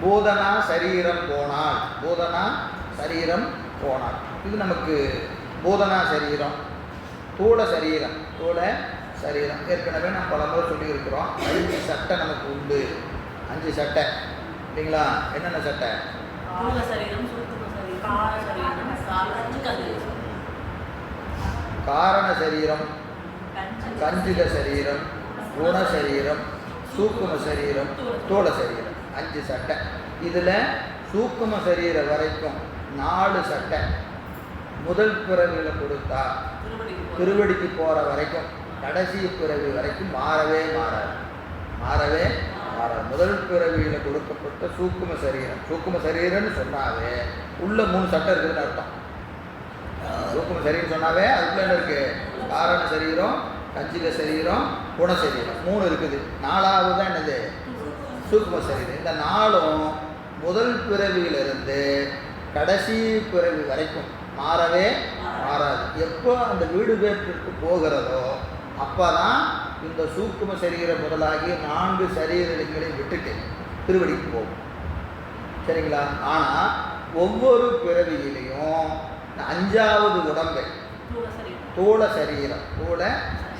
பூதனா சரீரம் போனால் பூதனா சரீரம் போனால். இது நமக்கு பூதனா சரீரம் தூள சரீரம் தூள சரீரம். ஏற்கனவே நம்ம பல முறை சொல்லியிருக்கிறோம் அஞ்சு சட்டை நமக்கு உண்டு. அஞ்சு சட்டை. இல்லைங்களா? என்னென்ன சட்டை? காரண சரீரம் கஞ்சித சரீரம் குண சரீரம் சூக்கும சரீரம் தோள சரீரம் அஞ்சு சட்டை. இதில் சூக்கும சரீரம் வரைக்கும் நாலு சட்டை. முதல் பிறவியில் கொடுத்தா திருவடிக்கு போகிற வரைக்கும் கடைசி பிறவி வரைக்கும் மாறவே மாறாது. மாறவே மாறாது. முதல் பிறவியில் கொடுக்கப்பட்ட சூக்கும சரீரம். சூக்கும சரீரம்னு சொன்னாவே உள்ள மூணு சட்டம் இருக்குதுன்னு அர்த்தம். சூக்கும சரீரம் சொன்னாவே அதுக்குள்ள என்ன இருக்குது காரண சரீரம் கஞ்சிக சரீரம் குணசரீரம் மூணு இருக்குது. நாலாவது தான் என்னது? சூக்ம சரீரம். இந்த நாளும் முதல் பிறவியிலிருந்து கடைசி பிறவி வரைக்கும் மாறவே மாறாது. எப்போ அந்த வீடு பேற்றிற்கு போகிறதோ அப்போ தான் இந்த சூக்கும சரீரம் முதலாகி நான்கு சரீரங்களையும் விட்டுட்டு திருவடிக்கு போகும். சரிங்களா? ஆனால் ஒவ்வொரு பிறவியிலையும் அஞ்சாவது உடம்பை தூள சரீரம் தூள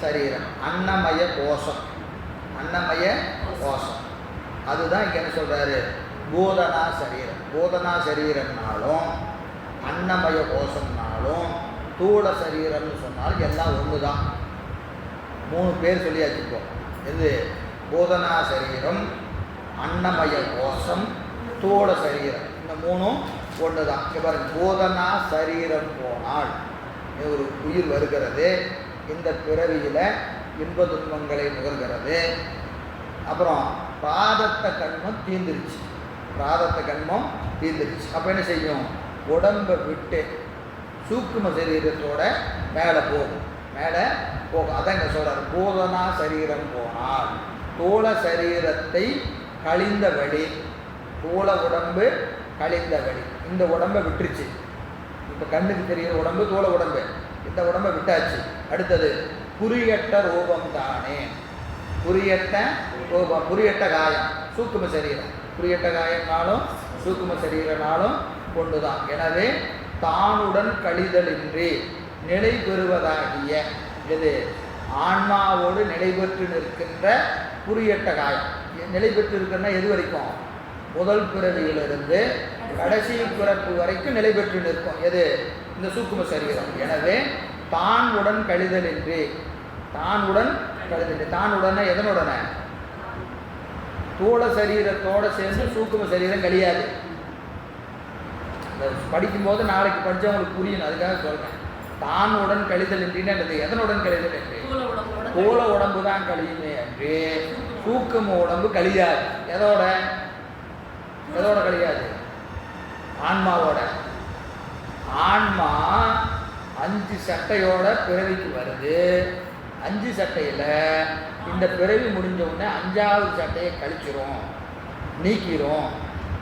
சரீரம். அன்னமய கோஷம். அன்னமய கோஷம். அதுதான் இங்கே என்ன சொல்கிறாரு போதனா சரீரம். போதனா சரீரம்னாலும் அன்னமய கோஷம்னாலும் தூள சரீரம்னு சொன்னாலும் எல்லாம் ஒன்று தான் மூணு பேர் சொல்லியாச்சுப்போம் இது போதனா சரீரம் அன்னமய கோஷம் தூள சரீரம். இந்த மூணும் ஒன்று தான் இங்கே பாருங்கள் போதனா சரீரம் போனால் ஒரு உயிர் வருகிறது இந்த பிறவியில் இன்ப துன்பங்களை நுகர்கிறது அப்புறம் பிராதத்த கண்மம் தீந்துருச்சு பிராதத்த கண்மம் தீந்துருச்சு அப்போ என்ன செய்யும்? உடம்பை விட்டு சூக்கும சரீரத்தோட மேலே போகும். மேலே போகும். அதான் இங்கே சொல்கிறார் போதனா சரீரம் போனால் தோள சரீரத்தை கழிந்த வழி தோள உடம்பு கழிந்த வழி. இந்த உடம்பை விட்டுருச்சு. இப்போ கண்ணுக்கு தெரிகிற உடம்பு தோள உடம்பு. இந்த உடம்பை விட்டாச்சு. அடுத்தது குறியட்ட ரூபம் தானே குறியட்ட ரூபம் குறியட்ட காயம். சூக்கும சரீரம். குறியட்ட காயம்னாலும் சூக்கும சரீரனாலும் கொண்டுதான் தான் எனவே தானுடன் கழிதலின்றி நிலை பெறுவதாகிய இது ஆன்மாவோடு நிலை பெற்று நிற்கின்ற குறியட்ட காயம். நிலை பெற்று இருக்குன்னா எது வரைக்கும்? முதல் பிறவியிலிருந்து கடைசி பிறப்பு வரைக்கும் நிலை பெற்று நிற்கும். எது? இந்த சூக்கும சரீரம். எனவே தான் உடன் கழிதல் என்று தான் உடன் கழிதல் என்று தான் உடனே எதனுடன தூள சரீரத்தோடு சேர்ந்து சூக்கும சரீரம் கழியாது. படிக்கும்போது நாளைக்கு படித்தவங்களுக்கு புரியணும் அதுக்காக சொல்கிறேன் தான் உடன் கழிதல் என்றுன்னு அல்லது எதனுடன் கழிதல். என்று தூள உடம்பு தான் கழியுமே என்று தூக்கம உடம்பு கழியாது. எதோட? எதோட கழியாது? ஆன்மாவோட. ஆன்மா அஞ்சு சட்டையோட பிறவிக்கு வருது. அஞ்சு சட்டையில் இந்த பிறவி முடிஞ்ச உடனே அஞ்சாவது சட்டையை கழிச்சிரும் நீக்கிரும்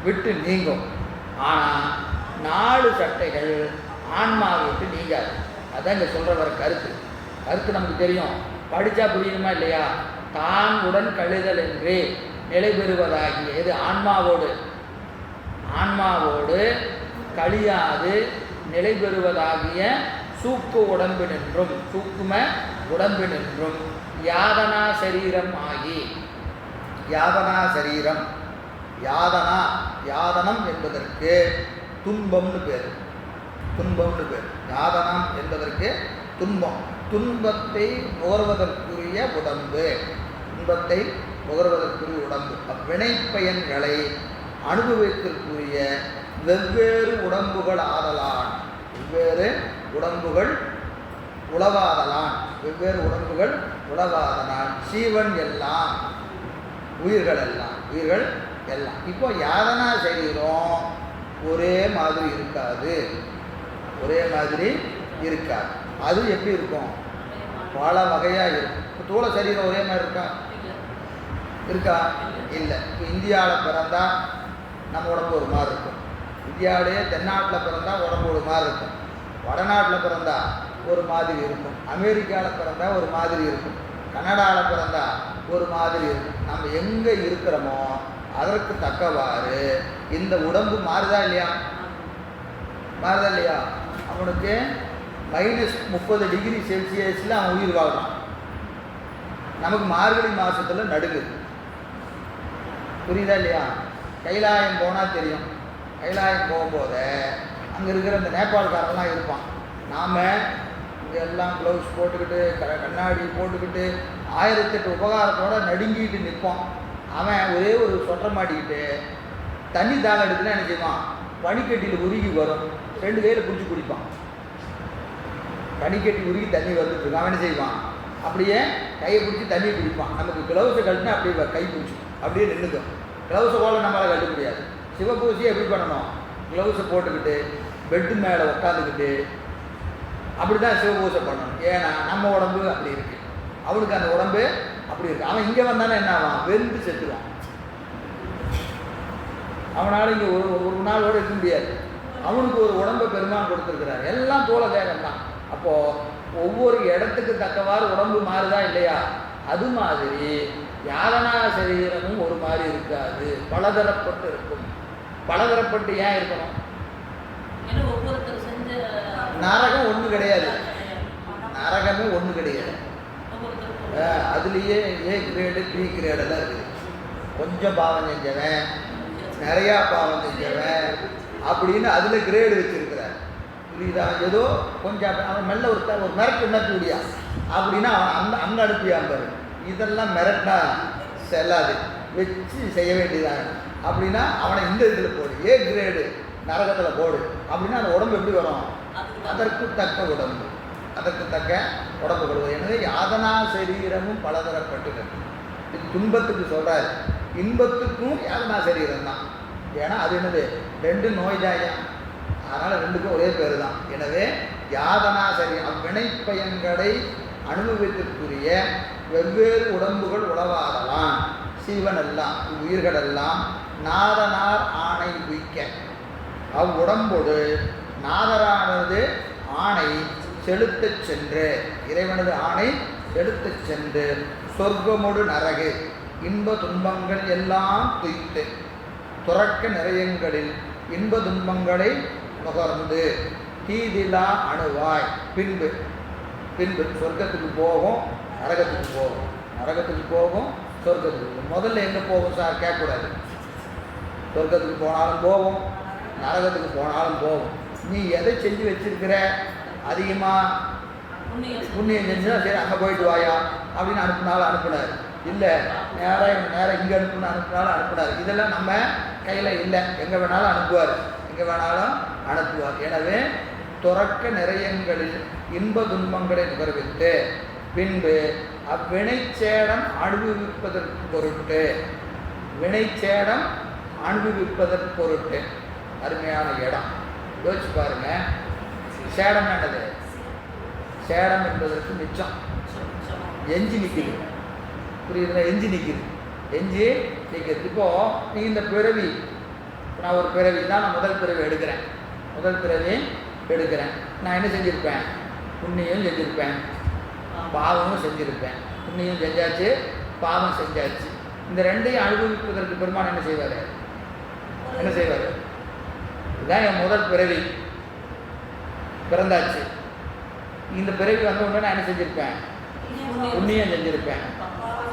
விட்டு நீங்கும். ஆனால் நாலு சட்டைகள் ஆன்மாவை விட்டு நீங்காது. அதான் இங்கே சொல்கிற வர கருத்து. கருத்து நமக்கு தெரியும். படித்தா புரியுமா இல்லையா? தான் உடன் கழிதல் என்று நிலை பெறுவதாகிய எது ஆன்மாவோடு. ஆன்மாவோடு கழியாது நிலை பெறுவதாகிய சூக்கு உடம்பினின்றும் சூக்கும உடம்பினின்றும் யாதனா சரீரம் ஆகி யாதனா சரீரம் யாதனா யாதனம் என்பதற்கு துன்பம்னு பேர். துன்பம்னு பேர். யாதனம் என்பதற்கு துன்பம். துன்பத்தை நுகர்வதற்குரிய உடம்பு. துன்பத்தை நுகர்வதற்குரிய உடம்பு. அவ்வினைப்பயன்களை அனுபவித்திற்குரிய வெவ்வேறு உடம்புகள் ஆதலான் வெவ்வேறு உடம்புகள் உளவாதலான். வெவ்வேறு உடம்புகள் உளவாதலான். சீவன் எல்லாம் உயிர்கள் எல்லாம் உயிர்கள் எல்லாம். இப்போ யாதனா சரீரம் ஒரே மாதிரி இருக்காது. ஒரே மாதிரி இருக்காது. அது எப்படி இருக்கும்? பல வகையாக இருக்கும். இப்போ தூள சரீரம் ஒரே மாதிரி இருக்கா? இருக்கா? இல்லை. இப்போ இந்தியாவில் பிறந்தா நம்ம உடம்பு ஒரு மாதிரி இருக்கும். இந்தியாவிலேயே தென்னாட்டில் பிறந்தால் உடம்பு ஒரு மாதிரி இருக்கும். வடநாட்டில் பிறந்தா ஒரு மாதிரி இருக்கும். அமெரிக்காவில் பிறந்தா ஒரு மாதிரி இருக்கும். கனடாவில் பிறந்தா ஒரு மாதிரி இருக்கும். நம்ம எங்கே இருக்கிறோமோ அதற்கு தக்கவாறு இந்த உடம்பு மாறுதா இல்லையா? மாறுதா இல்லையா? அவனுக்கு மைனஸ் முப்பது டிகிரி செல்சியஸில் அவன் உயிர் வாழ்கிறான் நமக்கு மார்கழி மாதத்தில் நடுங்குது புரியுதா இல்லையா? கைலாயம் போனால் தெரியும். கைலாயம் போகும்போது அங்கே இருக்கிற அந்த நேபாளக்காரெல்லாம் இருப்பான் நாம் இங்கே எல்லாம் க்ளவுஸ் போட்டுக்கிட்டு க கண்ணாடி போட்டுக்கிட்டு ஆயிரத்தெட்டு உபகாரத்தோட நடுங்கிட்டு நிற்போம் அவன் ஒரே ஒரு சொட்டை மாட்டிக்கிட்டு தண்ணி தாக எடுத்துனா என்ன செய்வான்? பனிக்கட்டியில் உருகி வரும். ரெண்டு கையில் பிடிச்சி குடிப்பான். பனிக்கட்டி உருகி தண்ணி வந்துட்டு அவன் என்ன செய்வான்? அப்படியே கையை பிடிச்சி தண்ணி குடிப்பான். நமக்கு க்ளவுஸை கட்டினா அப்படியே கை பிடிச்சி அப்படியே நின்றுக்கும் க்ளவுஸை போல நம்மளால் கட்ட முடியாது. சிவபூசியை எப்படி பண்ணணும்? க்ளவுஸை போட்டுக்கிட்டு பெட்டு மேலே உட்காந்துக்கிட்டு அப்படி தான் சிவபூசை பண்ணணும். ஏன்னா நம்ம உடம்பு அப்படி இருக்கு. அவனுக்கு அந்த உடம்பு அப்படி இருக்கு. அவன் இங்கே வந்தானே என்ன ஆவான்? வெந்து செத்துவான் அவனால் இங்கே ஒரு ஒரு நாளோடு இருக்க முடியாது. அவனுக்கு ஒரு உடம்பை பெருமான் கொடுத்துருக்கிறார். எல்லாம் தோல தேகம் தான் அப்போது ஒவ்வொரு இடத்துக்கு தக்கவாறு உடம்பு மாறுதா இல்லையா? அது மாதிரி யாதனா சரீரமும் ஒரு மாதிரி இருக்காது. பலதரப்பட்டு இருக்கும். பலதரப்பட்டு ஏன் இருக்கணும்? நரகம் ஒன்றும் கிடையாது. நரகமே ஒன்று கிடையாது. அதுலேயே ஏ கிரேடு பி கிரேடெல்லாம் இருக்குது கொஞ்சம் பாவம் செஞ்சவன் நிறையா பாவம் செஞ்சவன் அப்படின்னு அதில் கிரேடு வச்சுருக்கிறார். புரியுதா? ஏதோ கொஞ்சம் அவன் மெல்ல ஒரு ஒரு மிரட்டு என்ன அப்படின்னா அவன் அந்த அங்கே அனுப்பியான் பாரு. இதெல்லாம் மிரட்டினா செல்லாது. வச்சு செய்ய வேண்டியதான் அப்படின்னா அவனை இந்த இதில் போடு. ஏ கிரேடு நரகத்தில் போடு. அப்படின்னா அந்த உடம்பு எப்படி வரும்? அதற்கு தக்க உடம்பு. அதற்கு தக்க உடம்பு கொடுவது எனவே யாதனா சரீரமும் பலதரப்பட்டுள்ளது. இது துன்பத்துக்கு சொல்கிறாரு இன்பத்துக்கும் யாதனா சரீரம் தான். ஏன்னா அது என்னது? ரெண்டு நோய்தாயா அதனால் ரெண்டுக்கும் ஒரே பேர் தான். எனவே யாதனா சரீரம் வினைப்பயன்களை அனுபவித்திற்குரிய வெவ்வேறு உடம்புகள் உளவாடலாம் சீவனெல்லாம் உயிர்களெல்லாம் நாதனார் ஆணை உய்க்க. அவ்வுடம்போடு நாதரானது ஆணை செலுத்தச் சென்று. இறைவனது ஆணை செலுத்தச் சென்று சொர்க்கமொடு நரகு. இன்ப துன்பங்கள் எல்லாம் துய்த்து துறக்க நிறையங்களில் இன்ப துன்பங்களை நுகர்ந்து தீதிலா அணுவாய். பின்பு பின்பு சொர்க்கத்துக்கு போகும் நரகத்துக்கு போகும். நரகத்துக்கு போகும் சொர்க்கத்துக்கு போகும். முதல்ல எங்கே போகும் சார்? கேட்கக்கூடாது. சொர்க்கத்துக்கு போனாலும் போகும் நரகத்துக்கு போனாலும் போகும். நீ எதை செஞ்சு வச்சிருக்கிற? அதிகமாக புண்ணியம் புண்ணியம் செஞ்சுனா சரி அங்கே போயிட்டு வாயா அப்படின்னு அனுப்புனாலும் அனுப்புனார். இல்லை நேராக நேராக இங்கே அனுப்புனா அனுப்பினாலும் அனுப்பினார். இதெல்லாம் நம்ம கையில் இல்லை. எங்கே வேணாலும் அனுப்புவார். எங்கே வேணாலும் அனுப்புவார். எனவே துறக்க நிறையங்களில் இன்ப துன்பங்களை நுகர்வித்து பின்பு அவ்வினைச்சேடம் அனுபவிப்பதற்கு பொருட்டு வினைச்சேடம் அனுபவிப்பதற்கு பொருட்டு அருமையான இடம். யோசிச்சு பாருங்க. சேடம் என்னது? சேடம் என்பதற்கு மிச்சம். எஞ்சி நிற்குது புரியுதுல எஞ்சி நிற்குது எஞ்சி நிற்கிறது இப்போது நீ இந்த பிறவி நான் ஒரு பிறவி தான் நான் முதல் பிறவி எடுக்கிறேன். முதல் பிறவி எடுக்கிறேன். நான் என்ன செஞ்சுருப்பேன்? புண்ணியம் செஞ்சுருப்பேன். பாவமும் செஞ்சுருப்பேன். புண்ணியம் செஞ்சாச்சு பாவம் செஞ்சாச்சு. இந்த ரெண்டையும் அனுபவிப்பதற்கு பெருமான் என்ன செய்வார்? என்ன செய்வார்? இதுதான் என் முதல் பிறவி. பிறந்தாச்சு. இந்த பிறவி வந்த உடனே நான் என்ன செஞ்சுருப்பேன்? புண்ணியம் செஞ்சுருப்பேன்.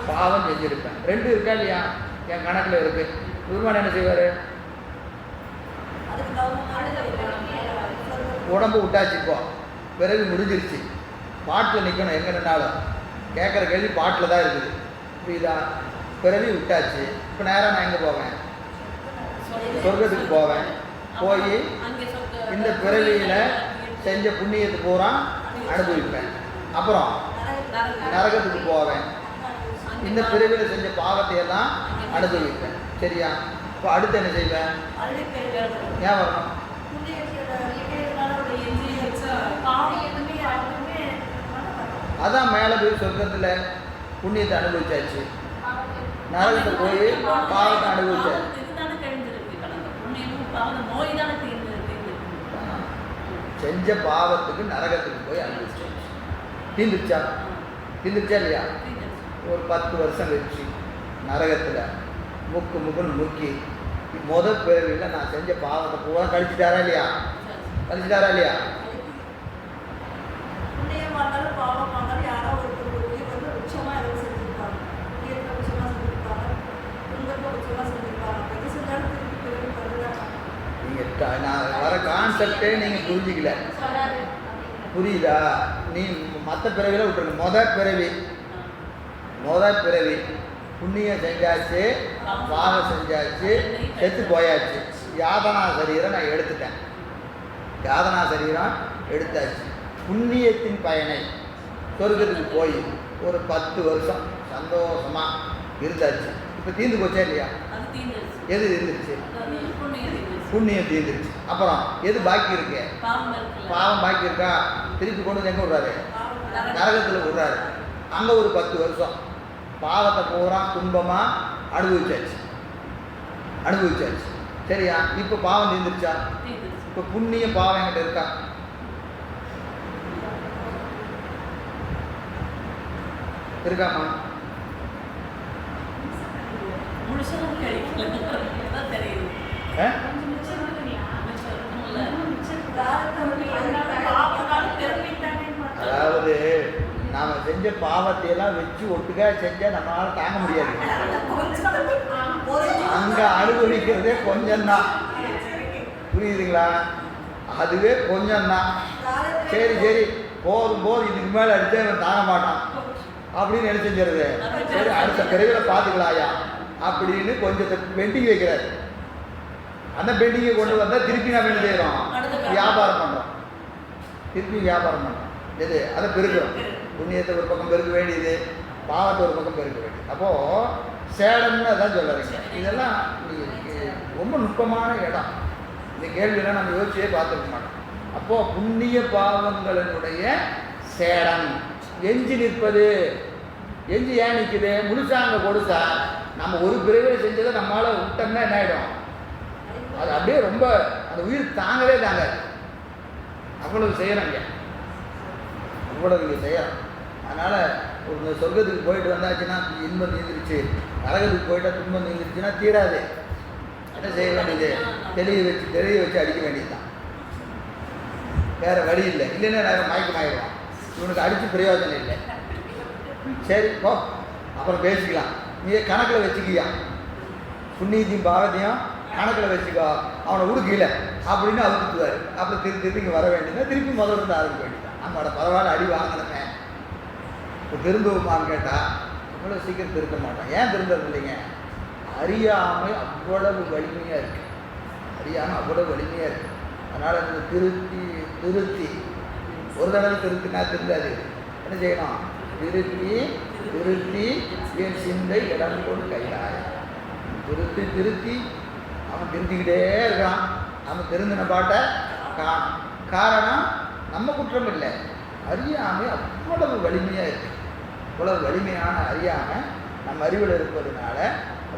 பாவம் செஞ்சுருப்பேன். ரெண்டு இருக்கா இல்லையா? என் கணக்கில் இருக்கு. பெருமான் என்ன செய்வார்? உடம்பு விட்டாச்சு இப்போ. பிறகு முடிஞ்சிருச்சு. பாட்டில் நிற்கணும் எங்கே நின்னாலும். கேட்குற கேள்வி பாட்டில் தான் இருக்குது. புரியுதா? பிறவி விட்டாச்சு. இப்போ நேராக நான் எங்கே போவேன்? சொர்க்கத்துக்கு போவேன். போய் இந்த பிறவியில் செஞ்ச புண்ணியத்தை பூரா அனுபவிப்பேன். அப்புறம் நரகத்துக்கு போவேன். இந்த பிறவியில் செஞ்ச பாவத்தை எல்லாம் அனுபவிப்பேன். சரியா? இப்போ அடுத்து என்ன செய்வேன்? ஏன் வரணும்? அதான் மேலே போய் சொர்க்கத்தில் புண்ணியத்தை அனுபவிச்சாச்சு. நரகத்தை போய் பாவத்தை அனுபவிச்சாச்சு. பாவம் நோய் தானே தீர்ந்து செஞ்ச பாவத்துக்கு நரகத்துக்கு போய் அனுபவிச்சாச்சு தீந்துருச்சா? தீந்துருச்சா இல்லையா? ஒரு பத்து வருஷம் வச்சு நரகத்தில் முக்கு முக்குன்னு முக்கி முத பிறவியில் நான் செஞ்ச பாவத்தை பூரா கழிச்சிட்டாரா இல்லையா? கழிச்சிட்டாரா இல்லையா புண்ணியமா இருந்தாலும் பாவமா இருந்தாலும் யாரோ ஒருத்தர் ஒரு உயிர் வந்து உச்சமா ஏதோ செஞ்சிருப்பாங்க உயிருக்கு உச்சமா செஞ்சிருப்பாங்க துன்பத்தை உச்சமா செஞ்சிருப்பாங்க அப்ப எது செஞ்சாலும் திருப்பி திருப்பி வருவாங்க நீங்கள் நான் வர கான்செப்டே நீங்கள் புரிஞ்சிக்கல. புரியுதா? நீ மற்ற பிறவியில் விட்டுருங்க. மொத பிறவி. மொத பிறவி. புண்ணியம் செஞ்சாச்சு பாவம் செஞ்சாச்சு செத்து போயாச்சு. யாதனா சரீரம் நான் எடுத்துட்டேன். யாதனா சரீரம் எடுத்தாச்சு. புண்ணியத்தின் பயனை சொர்க்கத்துக்கு போய் ஒரு பத்து வருஷம் சந்தோஷமா இருந்தாச்சு. இப்போ தீர்ந்து போச்சா இல்லையா? எது இருந்துச்சு புண்ணியம் தீர்ந்துருச்சு அப்புறம் எது பாக்கி இருக்கு? பாவம் பாக்கி இருக்கா? திருப்பி கொண்டு வந்து எங்கே விடுறாரு? நரகத்தில் விடுறாரு. அங்கே ஒரு பத்து வருஷம். பாவத்தை பூரா துன்பமாக அனுபவிச்சாச்சு. அனுபவிச்சாச்சு. சரியா? இப்போ பாவம் தீர்ந்துருச்சா? இப்போ புண்ணிய பாவம் என்கிட்ட இருக்கா? இருக்காமா முழுசா நாம் செஞ்ச பாவத்தையெல்லாம் வச்சு ஒட்டுக்கா செஞ்சால் நம்மளால தாங்க முடியாது. அங்கே அனுபவிக்கிறதே கொஞ்சம்தான். புரியுதுங்களா? அதுவே கொஞ்சம்தான். சரி சரி. போதும் போதும். இதுக்கு மேலே இவன் தாங்க மாட்டான். அப்படின்னு என்ன செஞ்சிருது சரி அடுத்த பிறவில பார்த்துக்கலாயா அப்படின்னு கொஞ்சத்தை பெண்டிங் வைக்கிறாரு. அந்த பெண்டிங்கை கொண்டு வந்தால் திருப்பி நம்ம என்ன செய்கிறோம் வியாபாரம் பண்ணுறோம் திருப்பி வியாபாரம் பண்ணுறோம் எது? அதை பெருக்கிறோம் புண்ணியத்தை ஒரு பக்கம் பெருக்க வேண்டியது பாவத்தை ஒரு பக்கம் பெருக்க வேண்டியது. அப்போது சேலம்னு அதான் சொல்லுறீங்க இதெல்லாம் ரொம்ப நுட்பமான இடம். இந்த கேள்வியெல்லாம் நம்ம யோசிச்சே பார்த்துருக்க மாட்டோம். அப்போது புண்ணிய பாவங்களினுடைய சேடம். எஞ்சி நிற்பது. எஞ்சி ஏன் நிற்குது? முழுசாங்க கொடுத்தா நம்ம ஒரு பிறவியில் செஞ்சதை நம்மளால் விட்டோம்னா என்ன ஆகிடும் அது அப்படியே ரொம்ப அந்த உயிர் தாங்கவே தாங்காது. அவ்வளவு செய்கிறாங்க அவ்வளவு இங்கே அதனால் ஒரு சொர்க்கத்துக்கு போயிட்டு வந்தாச்சுன்னா இன்பம் நீந்திருச்சு நரகத்துக்கு போயிட்டா துன்பம் நீந்திருச்சுன்னா தீராது. என்ன செய்ய வேண்டியது? தெளிய வச்சு தெளிய வச்சு அடிக்க வேண்டியதுதான். வேறு வழி இல்லை. இல்லைன்னா நேரம் மயக்கமாயிடுவான் இவனுக்கு அடித்து பிரயோஜனம் இல்லை. சரி போ. அப்புறம் பேசிக்கலாம். நீ கணக்கில் வச்சுக்கியா? புண்ணியத்தையும் பாவத்தையும் கணக்கில் வச்சுக்கோ. அவனை உடுக்கல அப்படின்னு அவுத்துவார் அப்புறம் திருப்பி திருப்பி இங்கே வர வேண்டியது திருப்பி முதல்ல இருந்து ஆரம்பிக்க வேண்டியது நம்மளோட பரவாயில்ல அடி வாங்கினமே இப்போ திரும்புமான்னு கேட்டால் இவ்வளோ சீக்கிரம் திருத்த மாட்டோம் ஏன் திருந்தது இல்லைங்க? அறியாமை அவ்வளவு வலிமையாக இருக்குது அறியாமல் அவ்வளவு வலிமையாக இருக்குது அதனால் இந்த திருத்தி திருத்தி ஒரு தடவை திருத்தினா திருந்தாது. என்ன செய்யணும்? திருத்தி திருத்தி என் சிந்தை இடம் கொண்டு கையாயம் திருத்தி திருத்தி அவன் திருத்திக்கிட்டே இருக்கான். அவன் திருந்தின பாட்டை காரணம் நம்ம குற்றம் இல்லை அறியாமை அவ்வளவு வலிமையாக இருக்கு. அவ்வளவு வலிமையான அறியாமை நம்ம அறிவில் இருப்பதுனால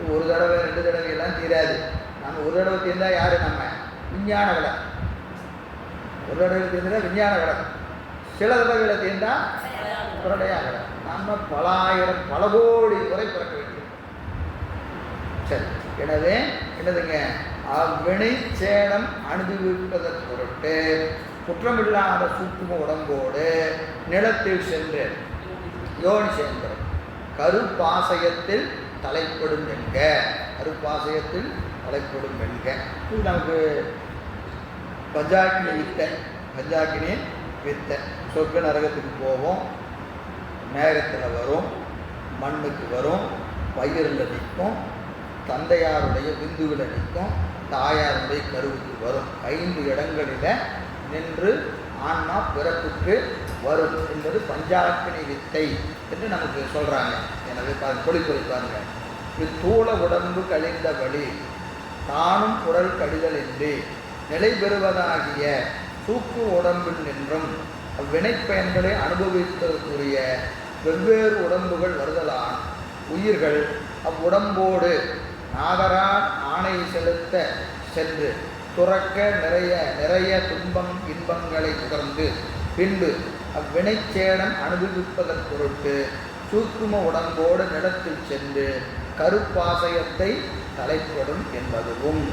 ஒரு தடவை ரெண்டு தடவை எல்லாம் தீராது. நம்ம ஒரு தடவை தீர்ந்தா யாரு நம்ம? விஞ்ஞான விட ஒரு தடவை தீர்ந்தா விஞ்ஞான விளை சில தடவைகளை தீர்ந்தா புரடையாக விட நம்ம பல ஆயிரம் பல கோடி முறை பிறக்க வேண்டியது சரி எனவே என்னதுங்க? அவ்வினை சேடம் அனுபவிப்பதற்கு பொருட்டு குற்றமில்லாத சூக்கும உடம்போடு நிலத்தில் சென்று யோனி சேர்ந்தோம் கருப்பாசயத்தில் தலைப்படும் என்க கருப்பாசயத்தில் தலைப்படும் என்க. இது நமக்கு பஞ்சாக்கினி வித்தை பஞ்சாக்கினி வித்தை சொர்க்க நரகத்துக்கு போவோம் மேகத்தில் வரும் மண்ணுக்கு வரும் பயிரில் நிற்கும் தந்தையாருடைய விந்துவில் நிற்கும் தாயாருடைய கருவுக்கு வரும். ஐந்து இடங்களில் நின்று ஆன்மா பிறப்புக்கு வரும் என்பது பஞ்சாக்கினி வித்தை என்று நமக்கு சொல்கிறாங்க எனவே பாருங்க பொழிப்புரை பாருங்க. இத்தூள உடம்பு கழிந்த வழி தானும் உடல் கடிதல் இன்றி நிலை பெறுவதாகிய தூக்கு உடம்பில் நின்றும் அவ்வினைப்பயன்களை அனுபவித்ததற்குரிய வெவ்வேறு உடம்புகள் வருதலான் உயிர்கள் அவ்வுடம்போடு நாதரான் ஆணை செலுத்த சென்று துறக்க நிறைய நிறைய துன்பம் இன்பங்களை தொடர்ந்து பின்பு அவ்வினைச்சேடம் அனுபவிப்பதன் பொருட்டு சூக்கும உடம்போடு நிலத்தில் சென்று கருப்பாசயத்தை தலைப்படும் என்பதுவும்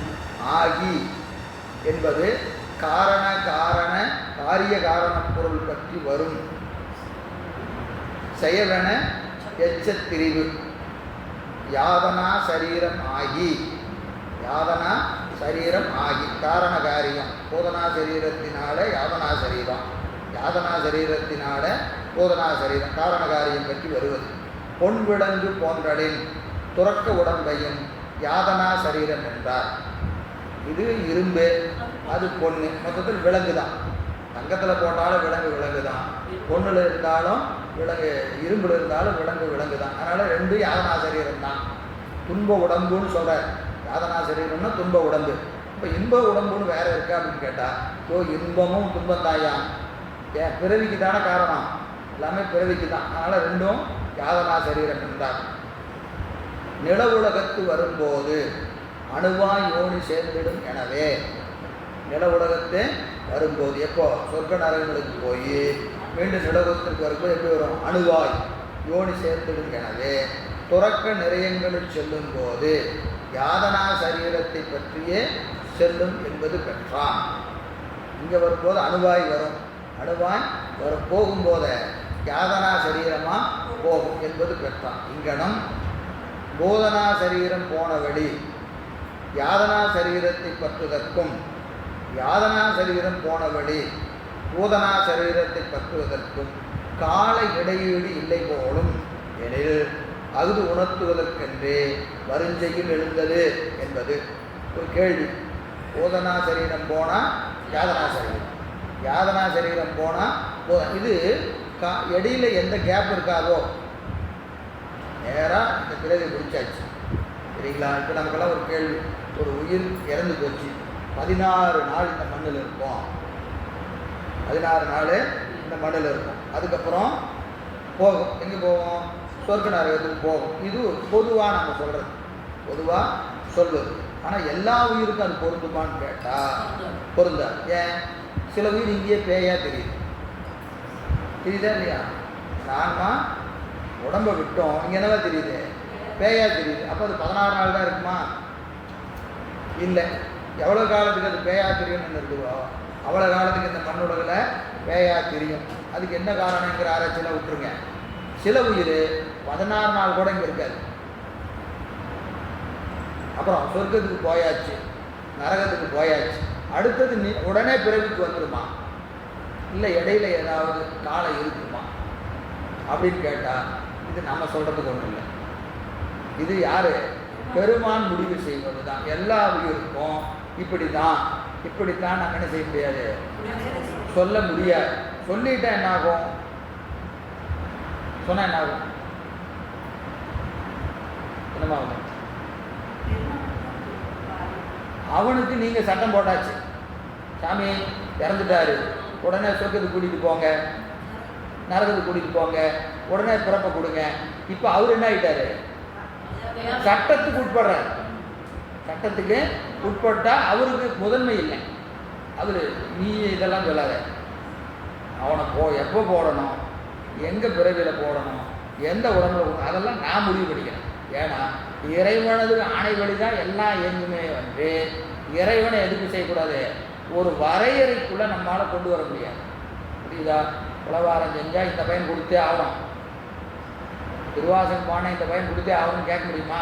ஆகி என்பது காரண காரண காரிய காரண பொருள் பற்றி வரும். செயவென எச்சத்திரிவு யாதனா சரீரம் ஆகி யாதனா சரீரம் ஆகி காரண காரியம் போதனா சரீரத்தினால யாதனா சரீரம். யாதனா சரீரத்தினால போதனா சரீரம் காரண காரியம் பற்றி வருவது. பொன் விலங்கு போன்றலின் துறக்க உடம்பையும் யாதனா சரீரம் என்றார் இது இரும்பு அது பொண்ணு. மொத்தத்தில் விலங்கு தான். தங்கத்தில் போட்டாலும் விலங்கு விலங்கு தான். பொண்ணில் இருந்தாலும் விலங்கு இரும்பில் இருந்தாலும் விலங்கு விலங்கு தான். அதனால் ரெண்டும் யாதனா சரீரம் தான். துன்ப உடம்புன்னு சொல்கிறார் சாதனா சரீரம்னா துன்ப உடம்பு. இப்போ இன்ப உடம்புன்னு வேற இருக்கா அப்படின்னு கேட்டால் ஓ இன்பமும் துன்பம் தாயா ஏன்? பிறவிக்கு தானே காரணம். எல்லாமே பிறவிக்கு தான். அதனால் ரெண்டும் யாதனா சரீரம் என்றார் நில உலகத்து வரும்போது அணுவாய் யோனி சேர்ந்திடும் எனவே நில உலகத்து வரும்போது எப்போ? சொர்க்க நரகங்களுக்கு போய் மீண்டும் நிலவுகத்திற்கு வரும்போது எப்படி வரும்? அணுவாய் யோனி சேர்ந்திடும் எனவே துறக்க நிறையங்களில் செல்லும் போது யாதனா சரீரத்தை பற்றியே செல்லும் என்பது பெற்றான். இங்கே வரும்போது அணுவாய் வரும். அணுவாய் வர போகும்போது யாதனா சரீரமாக போகும் என்பது பெற்றான். இங்கனம் போதனா சரீரம் போன வழி யாதனா சரீரத்தை பற்றுவதற்கும் யாதனா சரீரம் போன வழி பூதனா சரீரத்தை பற்றுவதற்கும் கால இடையீடு இல்லை போலும். எனில் அகுது உணர்த்துவதற்கென்றே வருஞ்செய்யில் எழுந்தது என்பது ஒரு கேள்வி. போதனா சரீரம் போனால் யாதனா சரீரம் யாதனா சரீரம் போனால் இது கா இடையில எந்த கேப் இருக்காதோ. நேராக இந்த பிறகு முடிச்சாச்சு. சரிங்களா? இப்போ நமக்கெல்லாம் ஒரு கேள்வி. ஒரு உயிர் இறந்து போச்சு. பதினாறு நாள் இந்த மண்ணில் இருக்கும் பதினாறு நாள் இந்த மண்ணில் இருக்கும் அதுக்கப்புறம் போகும். எங்கே போவோம்? சொர்க்க நரகத்துக்கு போகும். இது பொதுவாக நம்ம சொல்கிறது பொதுவாக சொல்வது. ஆனால் எல்லா உயிருக்கும் அது பொருந்துமான்னு கேட்டால் பொருந்தா. ஏன்? சில உயிர் இங்கேயே பேயா தெரியுது. தெரியுதா இல்லையா? நான்மா உடம்பை விட்டோம். இங்கே என்னவா தெரியுது? பேயா தெரியுது. அப்போ அது பதினாறு நாள் தான் இருக்குமா? இல்லை. எவ்வளோ காலத்துக்கு அது பேயா தெரியும்னு இருக்குதோ அவ்வளோ காலத்துக்கு இந்த மண்ணுலகில் பேயா தெரியும். அதுக்கு என்ன காரணங்கிற ஆராய்ச்சியில் விட்டுருங்க. சில உயிர் பதினாறு நாள் கூட இங்கே இருக்காது அப்புறம் சொர்க்கத்துக்கு போயாச்சு நரகத்துக்கு போயாச்சு. அடுத்தது நீ உடனே பிறவிக்கு வந்துடுமா இல்லை இடையில ஏதாவது காலம் இருக்குமா? அப்படின்னு கேட்டால் இது நம்ம சொல்கிறதுக்கு ஒன்றும் இல்லை. இது யார்? பெருமான் முடிவு செய்வது தான் எல்லா உயிருக்கும் இப்படி தான் இப்படித்தான் நம்ம என்ன செய்ய முடியாது? சொல்ல முடியாது. சொல்லிட்டா என்ன ஆகும் சொன்னா என்ன ஆகும் என்னமாகும் அவனுக்கு நீங்கள் சட்டம் போட்டாச்சு. சாமி இறந்துட்டாரு. உடனே சொர்க்கத்துக்கு கூட்டிகிட்டு போங்க. நரகத்துக்கு கூட்டிகிட்டு போங்க. உடனே பிறப்பை கொடுங்க. இப்போ அவர் என்ன ஆயிட்டாரு? சட்டத்துக்கு உட்படுறாரு. சட்டத்துக்கு உட்பட்டா அவருக்கு முதன்மை இல்லை. அவர் நீ இதெல்லாம் சொல்லாத. அவனை போ எப்போ போடணும்? எங்கே பிறவியில் போடணும்? எந்த உடம்புல அதெல்லாம் நான் முடிவு பண்ணிக்கிறேன். ஏன்னா இறைவனது ஆணை வழி தான் எல்லாம் இயங்குமே வந்து இறைவனை எதுக்கு செய்யக்கூடாது. ஒரு வரையறைக்குள்ளே நம்மளால் கொண்டு வர முடியாது. புரியுதா? உளவாரம் செஞ்சால் இந்த பையன் கொடுத்தே ஆகணும். திருவாசம் போனேன் இந்த பையன் கொடுத்தே ஆகணும்னு கேட்க முடியுமா?